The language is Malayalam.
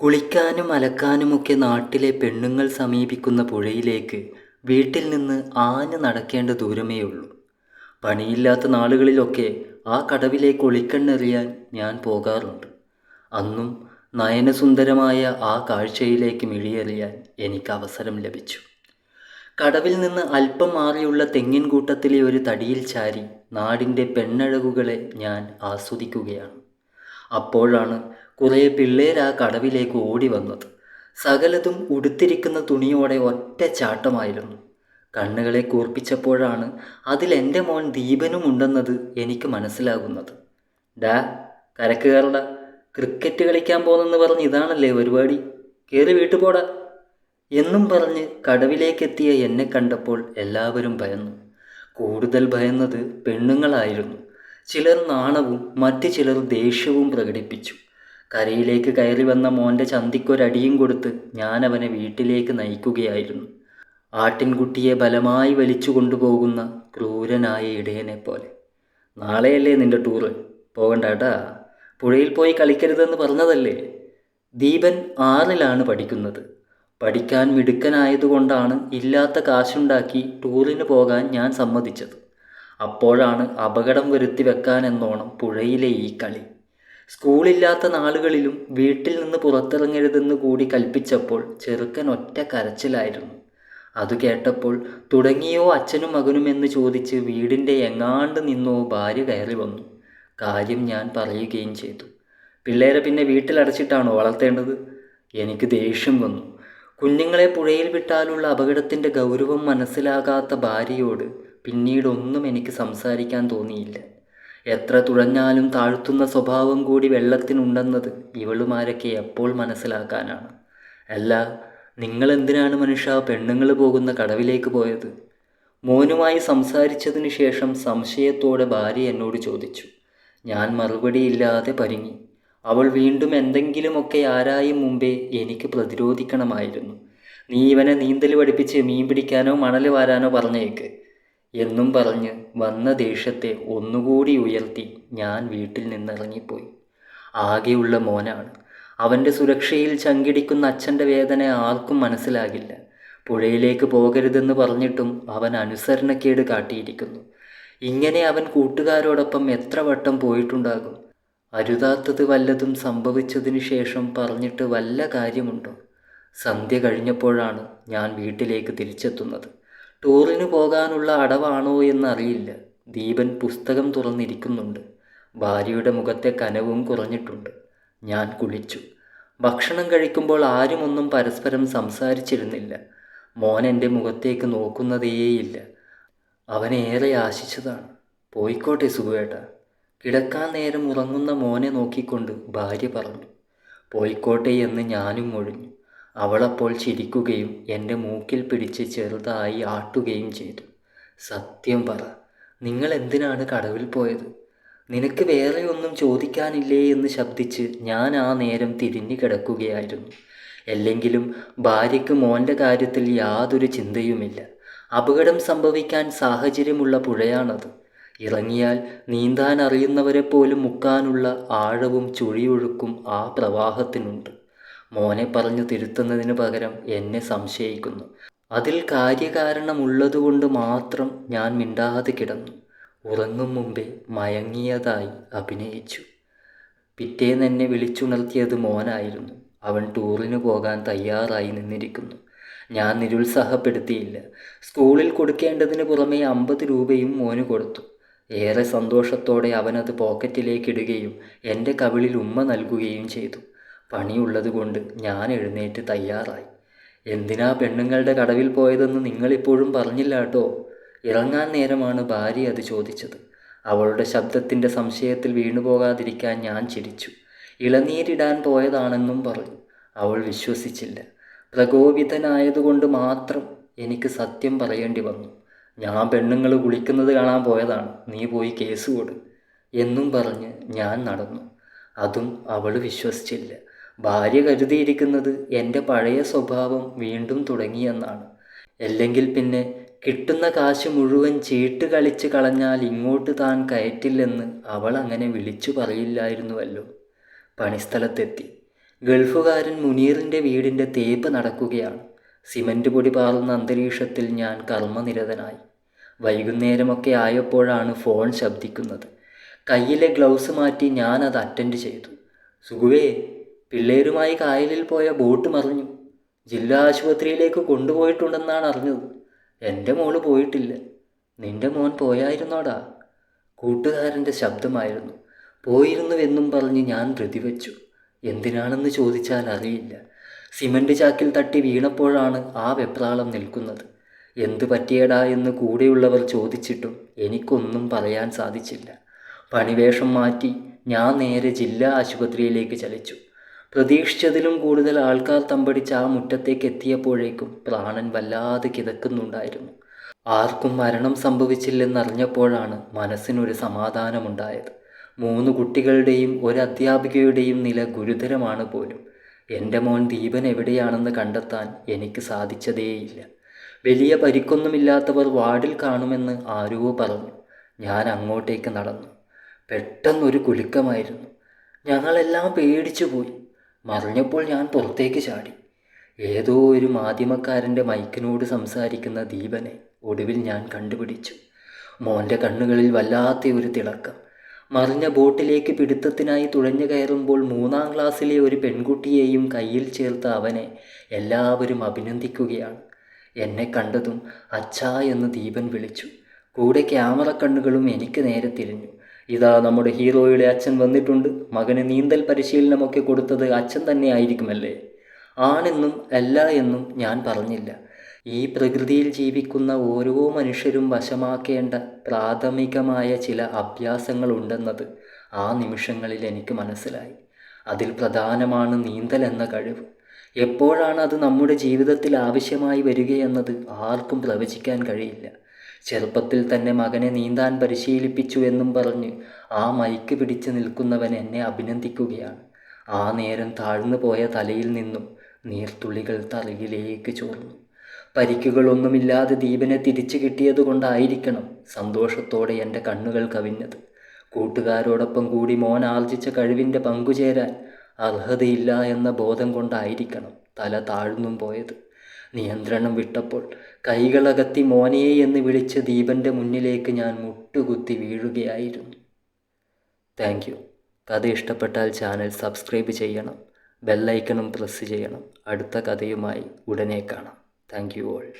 കുളിക്കാനും അലക്കാനുമൊക്കെ നാട്ടിലെ പെണ്ണുങ്ങൾ സമീപിക്കുന്ന പുഴയിലേക്ക് വീട്ടിൽ നിന്ന് ആഞ്ഞു നടക്കേണ്ട ദൂരമേ ഉള്ളൂ പണിയില്ലാത്ത നാളുകളിലൊക്കെ ആ കടവിലേക്ക് ഒളിക്കണ്ണെറിയാൻ ഞാൻ പോകാറുണ്ട്. അന്നും നയനസുന്ദരമായ ആ കാഴ്ചയിലേക്ക് മിഴിയെറിയാൻ എനിക്ക് അവസരം ലഭിച്ചു. കടവിൽ നിന്ന് അല്പം മാറിയുള്ള തെങ്ങിൻ കൂട്ടത്തിലെ ഒരു തടിയിൽ ചാരി നാടിന്റെ പെണ്ണഴകുകളെ ഞാൻ ആസ്വദിക്കുകയാണ്. അപ്പോഴാണ് കുറേ പിള്ളേർ ആ കടവിലേക്ക് ഓടി വന്നത് സകലതും ഉടുത്തിരിക്കുന്ന തുണിയോടെ ഒറ്റ ചാട്ടമായിരുന്നു. കണ്ണുകളെ കൂർപ്പിച്ചപ്പോഴാണ് അതിൽ എന്റെ മോൻ ദീപനും ഉണ്ടെന്നത് എനിക്ക് മനസ്സിലാകുന്നത്. ഡാ കരക്ക് കയറടാ ക്രിക്കറ്റ് കളിക്കാൻ പോകുന്നെന്ന് പറഞ്ഞ് ഇതാണല്ലേ പരിപാടി? കയറി വീട്ടു പോടാ. എന്നും പറഞ്ഞ് കടവിലേക്കെത്തിയ എന്നെ കണ്ടപ്പോൾ എല്ലാവരും ഭയന്നു. കൂടുതൽ ഭയന്നത് പെണ്ണുങ്ങളായിരുന്നു. ചിലർ നാണവും മറ്റു ചിലർ ദേഷ്യവും പ്രകടിപ്പിച്ചു. കരയിലേക്ക് കയറി വന്ന മോന്റെ ചന്തിക്കൊരടിയും കൊടുത്ത് ഞാൻ അവനെ വീട്ടിലേക്ക് നയിക്കുകയായിരുന്നു. ആട്ടിൻകുട്ടിയെ ബലമായി വലിച്ചു കൊണ്ടുപോകുന്ന ക്രൂരനായ ഇടയനെ പോലെ. നാളെയല്ലേ നിന്റെ ടൂറ് പോകണ്ടാട്ടാ. പുഴയിൽ പോയി കളിക്കരുതെന്ന് പറഞ്ഞതല്ലേ? ദീപൻ ആറിലാണ് പഠിക്കുന്നത്. പഠിക്കാൻ മിടുക്കനായതുകൊണ്ടാണ് ഇല്ലാത്ത കാശുണ്ടാക്കി ടൂറിന് പോകാൻ ഞാൻ സമ്മതിച്ചത്. അപ്പോഴാണ് അപകടം വരുത്തി വെക്കാനെന്നോണം പുഴയിലെ ഈ കളി. സ്കൂളില്ലാത്ത നാളുകളിലും വീട്ടിൽ നിന്ന് പുറത്തിറങ്ങരുതെന്ന് കൂടി കൽപ്പിച്ചപ്പോൾ ചെറുക്കൻ ഒറ്റ കരച്ചിലായിരുന്നു. അത് കേട്ടപ്പോൾ തുടങ്ങിയോ അച്ഛനും മകനും എന്ന് ചോദിച്ച് വീടിന്റെ എങ്ങാണ്ട് നിന്നോ ഭാര്യ കയറി വന്നു. കാര്യം ഞാൻ പറയുകയും ചെയ്തു. പിള്ളേരെ പിന്നെ വീട്ടിലടച്ചിട്ടാണോ വളർത്തേണ്ടത്? എനിക്ക് ദേഷ്യം വന്നു. കുഞ്ഞുങ്ങളെ പുഴയിൽ വിട്ടാലുള്ള അപകടത്തിന്റെ ഗൗരവം മനസ്സിലാകാത്ത ഭാര്യയോട് പിന്നീടൊന്നും എനിക്ക് സംസാരിക്കാൻ തോന്നിയില്ല. എത്ര തുഴഞ്ഞാലും താഴ്ത്തുന്ന സ്വഭാവം കൂടി വെള്ളത്തിനുണ്ടെന്നത് ഇവളുമാരൊക്കെ എപ്പോൾ മനസ്സിലാക്കാനാണ്? അല്ല നിങ്ങൾ എന്തിനാണ് മനുഷ്യ പെണ്ണുങ്ങൾ പോകുന്ന കടവിലേക്ക് പോയത്? മോനുമായി സംസാരിച്ചതിന് ശേഷം സംശയത്തോടെ ഭാര്യ എന്നോട് ചോദിച്ചു. ഞാൻ മറുപടിയില്ലാതെ പരിങ്ങി. അവൾ വീണ്ടും എന്തെങ്കിലുമൊക്കെ ആരായും മുമ്പേ എനിക്ക് പ്രതിരോധിക്കണമായിരുന്നു. നീ ഇവനെ നീന്തൽ പഠിപ്പിച്ച് മീൻ പിടിക്കാനോ മണൽ വാരാനോ പറഞ്ഞേക്ക്. എന്നും പറഞ്ഞ് വന്ന ദേഷ്യത്തെ ഒന്നുകൂടി ഉയർത്തി ഞാൻ വീട്ടിൽ നിന്നിറങ്ങിപ്പോയി. ആകെയുള്ള മോനാണ്. അവന്റെ സുരക്ഷയിൽ ചങ്കിടിക്കുന്ന അച്ഛന്റെ വേദന ആർക്കും മനസ്സിലാകില്ല. പുഴയിലേക്ക് പോകരുതെന്ന് പറഞ്ഞിട്ടും അവൻ അനുസരണക്കേട് കാട്ടിയിരിക്കുന്നു. ഇങ്ങനെ അവൻ കൂട്ടുകാരോടൊപ്പം എത്ര വട്ടം പോയിട്ടുണ്ടാകും? അരുതാത്തത് വല്ലതും സംഭവിച്ചതിനു ശേഷം പറഞ്ഞിട്ട് വല്ല കാര്യമുണ്ടോ? സന്ധ്യ കഴിഞ്ഞപ്പോഴാണ് ഞാൻ വീട്ടിലേക്ക് തിരിച്ചെത്തുന്നത്. ടൂറിന് പോകാനുള്ള അടവാണോ എന്നറിയില്ല. ദീപൻ പുസ്തകം തുറന്നിരിക്കുന്നുണ്ട്. ഭാര്യയുടെ മുഖത്തെ കനവും കുറഞ്ഞിട്ടുണ്ട്. ഞാൻ കുളിച്ചു. ഭക്ഷണം കഴിക്കുമ്പോൾ ആരുമൊന്നും പരസ്പരം സംസാരിച്ചിരുന്നില്ല. മോൻ എന്റെ മുഖത്തേക്ക് നോക്കുന്നതേയില്ല. അവനേറെ ആശിച്ചതാണ്. പോയിക്കോട്ടെ സുഖേട്ട കിടക്കാൻ നേരം ഉറങ്ങുന്ന മോനെ നോക്കിക്കൊണ്ട് ഭാര്യ പറഞ്ഞു. പോയിക്കോട്ടെ എന്ന് ഞാനും മൊഴിഞ്ഞു. അവളപ്പോൾ ചിരിക്കുകയും എന്റെ മൂക്കിൽ പിടിച്ച് ചെറുതായി ആട്ടുകയും ചെയ്തു. സത്യം പറ നിങ്ങൾ എന്തിനാണ് കടവിൽ പോയത്? നിനക്ക് വേറെ ഒന്നും ചോദിക്കാനില്ലേ എന്ന് ശബ്ദിച്ച് ഞാൻ ആ നേരം തിരിഞ്ഞു കിടക്കുകയായിരുന്നു. അല്ലെങ്കിലും ഭാര്യയ്ക്ക് മോന്റെ കാര്യത്തിൽ യാതൊരു ചിന്തയുമില്ല. അപകടം സംഭവിക്കാൻ സാഹചര്യമുള്ള പുഴയാണത്. ഇറങ്ങിയാൽ നീന്താൻ അറിയുന്നവരെ പോലും മുക്കാനുള്ള ആഴവും ചുഴിയൊഴുക്കും ആ പ്രവാഹത്തിനുണ്ട്. മോനെ പറഞ്ഞു തിരുത്തുന്നതിന് പകരം എന്നെ സംശയിക്കുന്നു. അതിൽ കാര്യകാരണമുള്ളതുകൊണ്ട് മാത്രം ഞാൻ മിണ്ടാതെ കിടന്നു. ഉറങ്ങും മുമ്പേ മയങ്ങിയതായി അഭിനയിച്ചു. പിറ്റേന്ന് എന്നെ വിളിച്ചുണർത്തിയത് മോനായിരുന്നു. അവൻ ടൂറിന് പോകാൻ തയ്യാറായി നിന്നിരിക്കുന്നു. ഞാൻ നിരുത്സാഹപ്പെടുത്തിയില്ല. സ്കൂളിൽ കൊടുക്കേണ്ടതിന് പുറമെ അമ്പത് രൂപയും മോന് കൊടുത്തു. ഏറെ സന്തോഷത്തോടെ അവനത് പോക്കറ്റിലേക്ക് ഇടുകയും എന്റെ കവിളിൽ ഉമ്മ നൽകുകയും ചെയ്തു. പണിയുള്ളതുകൊണ്ട് ഞാൻ എഴുന്നേറ്റ് തയ്യാറായി. എന്തിനാ പെണ്ണുങ്ങളുടെ കടവിൽ പോയതെന്ന് നിങ്ങളിപ്പോഴും പറഞ്ഞില്ല കേട്ടോ. ഇറങ്ങാൻ നേരമാണ് ഭാര്യ അത് ചോദിച്ചത്. അവളുടെ ശബ്ദത്തിന്റെ സംശയത്തിൽ വീണുപോകാതിരിക്കാൻ ഞാൻ ചിരിച്ചു. ഇളനീരിടാൻ പോയതാണെന്നും പറഞ്ഞു. അവൾ വിശ്വസിച്ചില്ല. പ്രകോപിതനായതുകൊണ്ട് മാത്രം എനിക്ക് സത്യം പറയേണ്ടി വന്നു. ഞാൻ പെണ്ണുങ്ങൾ കുളിക്കുന്നത് കാണാൻ പോയതാണ്. നീ പോയി കേസ് കൊടു. എന്നും പറഞ്ഞ് ഞാൻ നടന്നു. അതും അവൾ വിശ്വസിച്ചില്ല. ഭാര്യ കരുതിയിരിക്കുന്നത് എന്റെ പഴയ സ്വഭാവം വീണ്ടും തുടങ്ങിയെന്നാണ് അല്ലെങ്കിൽ പിന്നെ കിട്ടുന്ന കാശ് മുഴുവൻ ചീട്ട് കളിച്ച് കളഞ്ഞാൽ ഇങ്ങോട്ട് താൻ കയറ്റില്ലെന്ന് അവൾ അങ്ങനെ വിളിച്ചു പറയില്ലായിരുന്നുവല്ലോ. പണിസ്ഥലത്തെത്തി. ഗൾഫുകാരൻ മുനീറിന്റെ വീടിന്റെ തേപ്പ് നടക്കുകയാണ്. സിമന്റ് പൊടി പാറുന്ന അന്തരീക്ഷത്തിൽ ഞാൻ കർമ്മനിരതനായി. വൈകുന്നേരമൊക്കെ ആയപ്പോഴാണ് ഫോൺ ശബ്ദിക്കുന്നത്. കയ്യിലെ ഗ്ലൗസ് മാറ്റി ഞാനത് അറ്റൻഡ് ചെയ്തു. സുഖുവേ പിള്ളേരുമായി കായലിൽ പോയ ബോട്ട് മറിഞ്ഞു. ജില്ലാ ആശുപത്രിയിലേക്ക് കൊണ്ടുപോയിട്ടുണ്ടെന്നാണ് അറിഞ്ഞത്. എന്റെ മോൾ പോയിട്ടില്ല. നിന്റെ മോൻ പോയായിരുന്നോടാ? കൂട്ടുകാരന്റെ ശബ്ദമായിരുന്നു. പോയിരുന്നുവെന്നും പറഞ്ഞ് ഞാൻ പ്രതിവച്ചു. എന്തിനാണെന്ന് ചോദിച്ചാൽ അറിയില്ല. സിമന്റ് ചാക്കിൽ തട്ടി വീണപ്പോഴാണ് ആ വെപ്രാളം നിൽക്കുന്നത്. എന്തു പറ്റിയടാ എന്ന് കൂടെയുള്ളവർ ചോദിച്ചിട്ടും എനിക്കൊന്നും പറയാൻ സാധിച്ചില്ല. പണിവേഷം മാറ്റി ഞാൻ നേരെ ജില്ലാ ആശുപത്രിയിലേക്ക് ചലിച്ചു. പ്രതീക്ഷിച്ചതിലും കൂടുതൽ ആൾക്കാർ തമ്പടിച്ച് ആ മുറ്റത്തേക്ക് എത്തിയപ്പോഴേക്കും പ്രാണൻ വല്ലാതെ കിതക്കുന്നുണ്ടായിരുന്നു. ആർക്കും മരണം സംഭവിച്ചില്ലെന്നറിഞ്ഞപ്പോഴാണ് മനസ്സിനൊരു സമാധാനമുണ്ടായത്. മൂന്ന് കുട്ടികളുടെയും ഒരു അധ്യാപികയുടെയും നില ഗുരുതരമാണ് പോലും. എന്റെ മോൻ ദീപൻ എവിടെയാണെന്ന് കണ്ടെത്താൻ എനിക്ക് സാധിച്ചതേയില്ല. വലിയ പരിക്കൊന്നുമില്ലാത്തവർ വാർഡിൽ കാണുമെന്ന് ആരോ പറഞ്ഞു. ഞാൻ അങ്ങോട്ടേക്ക് നടന്നു. പെട്ടെന്നൊരു കുലുക്കമായിരുന്നു. ഞങ്ങളെല്ലാം പേടിച്ചു പോയി മറിഞ്ഞപ്പോൾ ഞാൻ പുറത്തേക്ക് ചാടി. ഏതോ ഒരു മാധ്യമക്കാരന്റെ മൈക്കിനോട് സംസാരിക്കുന്ന ദീപനെ ഒടുവിൽ ഞാൻ കണ്ടുപിടിച്ചു. മോന്റെ കണ്ണുകളിൽ വല്ലാത്ത ഒരു തിളക്കം. മറിഞ്ഞ ബോട്ടിലേക്ക് പിടുത്തത്തിനായി തുഴഞ്ഞു കയറുമ്പോൾ മൂന്നാം ക്ലാസ്സിലെ ഒരു പെൺകുട്ടിയെയും കയ്യിൽ ചേർത്ത അവനെ എല്ലാവരും അഭിനന്ദിക്കുകയാണ്. എന്നെ കണ്ടതും അച്ഛാ എന്ന് ദീപൻ വിളിച്ചു. കൂടെ ക്യാമറ കണ്ണുകളും എനിക്ക് നേരെ തിരിഞ്ഞു. ഇതാ നമ്മുടെ ഹീറോയുടെ അച്ഛൻ വന്നിട്ടുണ്ട്. മകന് നീന്തൽ പരിശീലനമൊക്കെ കൊടുത്തത് അച്ഛൻ തന്നെ ആയിരിക്കുമല്ലേ ആണെന്നും അല്ല എന്നും ഞാൻ പറഞ്ഞില്ല. ഈ പ്രകൃതിയിൽ ജീവിക്കുന്ന ഓരോ മനുഷ്യരും വശമാക്കേണ്ട പ്രാഥമികമായ ചില അഭ്യാസങ്ങളുണ്ടെന്നത് ആ നിമിഷങ്ങളിൽ എനിക്ക് മനസ്സിലായി. അതിൽ പ്രധാനമാണ് നീന്തൽ എന്ന കഴിവ്. എപ്പോഴാണ് അത് നമ്മുടെ ജീവിതത്തിൽ ആവശ്യമായി വരികയെന്നത് ആർക്കും പ്രവചിക്കാൻ കഴിയില്ല. ചെറുപ്പത്തിൽ തന്നെ മകനെ നീന്താൻ പരിശീലിപ്പിച്ചു എന്നും പറഞ്ഞ്. ആ മൈക്ക് പിടിച്ച് നിൽക്കുന്നവൻ എന്നെ അഭിനന്ദിക്കുകയാണ്. ആ നേരം താഴ്ന്നു പോയ തലയിൽ നിന്നും നീർത്തുള്ളികൾ തറയിലേക്ക് ചോർന്നു. പരിക്കുകളൊന്നുമില്ലാതെ ദീപനെ തിരിച്ചു കിട്ടിയത് കൊണ്ടായിരിക്കണം സന്തോഷത്തോടെ എന്റെ കണ്ണുകൾ കവിഞ്ഞത്. കൂട്ടുകാരോടൊപ്പം കൂടി മോൻ ആർജിച്ച കഴിവിന്റെ പങ്കുചേരാൻ അർഹതയില്ല എന്ന ബോധം കൊണ്ടായിരിക്കണം തല താഴ്ന്നും പോയത്. നിയന്ത്രണം വിട്ടപ്പോൾ കൈകളകത്തി മോനെ എന്ന് വിളിച്ച് ദീപന്റെ മുന്നിലേക്ക് ഞാൻ മുട്ടുകുത്തി വീഴുകയായിരുന്നു. താങ്ക് യു കഥ ഇഷ്ടപ്പെട്ടാൽ ചാനൽ സബ്സ്ക്രൈബ് ചെയ്യണം. ബെല്ലൈക്കണും പ്രസ് ചെയ്യണം. അടുത്ത കഥയുമായി ഉടനെ കാണാം. Thank you all